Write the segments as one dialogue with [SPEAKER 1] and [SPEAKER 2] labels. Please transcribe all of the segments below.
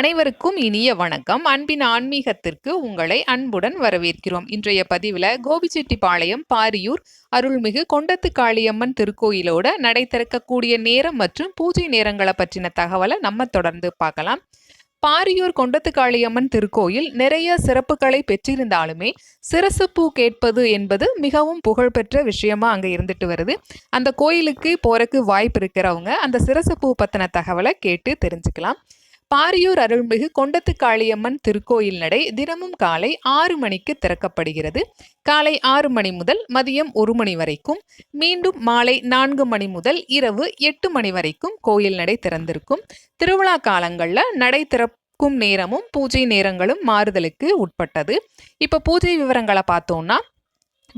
[SPEAKER 1] அனைவருக்கும் இனிய வணக்கம். அன்பின் ஆன்மீகத்திற்கு உங்களை அன்புடன் வரவேற்கிறோம். இன்றைய பதிவில் கோபிச்செட்டிப்பாளையம் பாரியூர் அருள்மிகு கொண்டத்து காளியம்மன் திருக்கோயிலோட நடை திறக்கக்கூடிய நேரம் மற்றும் பூஜை நேரங்களை பற்றின தகவலை நம்ம தொடர்ந்து பார்க்கலாம். பாரியூர் கொண்டத்து காளியம்மன் திருக்கோயில் நிறைய சிறப்புகளை பெற்றிருந்தாலுமே சிரசு பூ கேட்பது என்பது மிகவும் புகழ்பெற்ற விஷயமா அங்கே இருந்துட்டு வருது. அந்த கோயிலுக்கு போறக்கு வாய்ப்பு இருக்கிறவங்க அந்த சிரசு பூ பற்றின தகவலை கேட்டு தெரிஞ்சுக்கலாம். பாரியூர் அருள்மிகு கொண்டத்து காளியம்மன் திருக்கோயில் நடை தினமும் காலை ஆறு மணிக்கு திறக்கப்படுகிறது. காலை ஆறு மணி முதல் மதியம் ஒரு மணி வரைக்கும் மீண்டும் மாலை நான்கு மணி முதல் இரவு எட்டு மணி வரைக்கும் கோயில் நடை திறந்திருக்கும். திருவிழா காலங்களில் நடை திறக்கும் நேரமும் பூஜை நேரங்களும் மாறுதலுக்கு உட்பட்டது. இப்போ பூஜை விவரங்களை பார்த்தோம்னா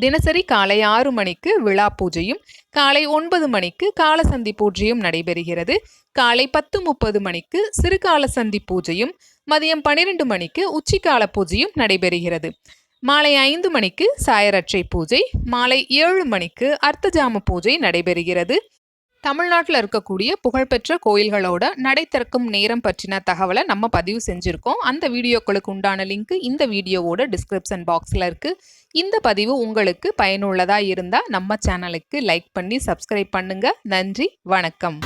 [SPEAKER 1] தினசரி காலை ஆறு மணிக்கு விழா பூஜையும் காலை ஒன்பது மணிக்கு காலசந்தி பூஜையும் நடைபெறுகிறது. காலை பத்து முப்பது மணிக்கு சிறுகால சந்தி பூஜையும் மதியம் பன்னிரெண்டு மணிக்கு உச்சிக்கால பூஜையும் நடைபெறுகிறது. மாலை ஐந்து மணிக்கு சாயரட்சை பூஜை மாலை ஏழு மணிக்கு அர்த்தஜாம பூஜை நடைபெறுகிறது. தமிழ்நாட்டில் இருக்கக்கூடிய புகழ்பெற்ற கோயில்களோட நடை திறக்கும் நேரம் பற்றின தகவலை நம்ம பதிவு செஞ்சுருக்கோம். அந்த வீடியோக்களுக்கு உண்டான லிங்க் இந்த வீடியோவோட டிஸ்கிரிப்ஷன் பாக்ஸில் இருக்குது இந்த பதிவு உங்களுக்கு பயனுள்ளதாக இருந்தால் நம்ம சேனலுக்கு லைக் பண்ணி சப்ஸ்கிரைப் பண்ணுங்கள் நன்றி வணக்கம்.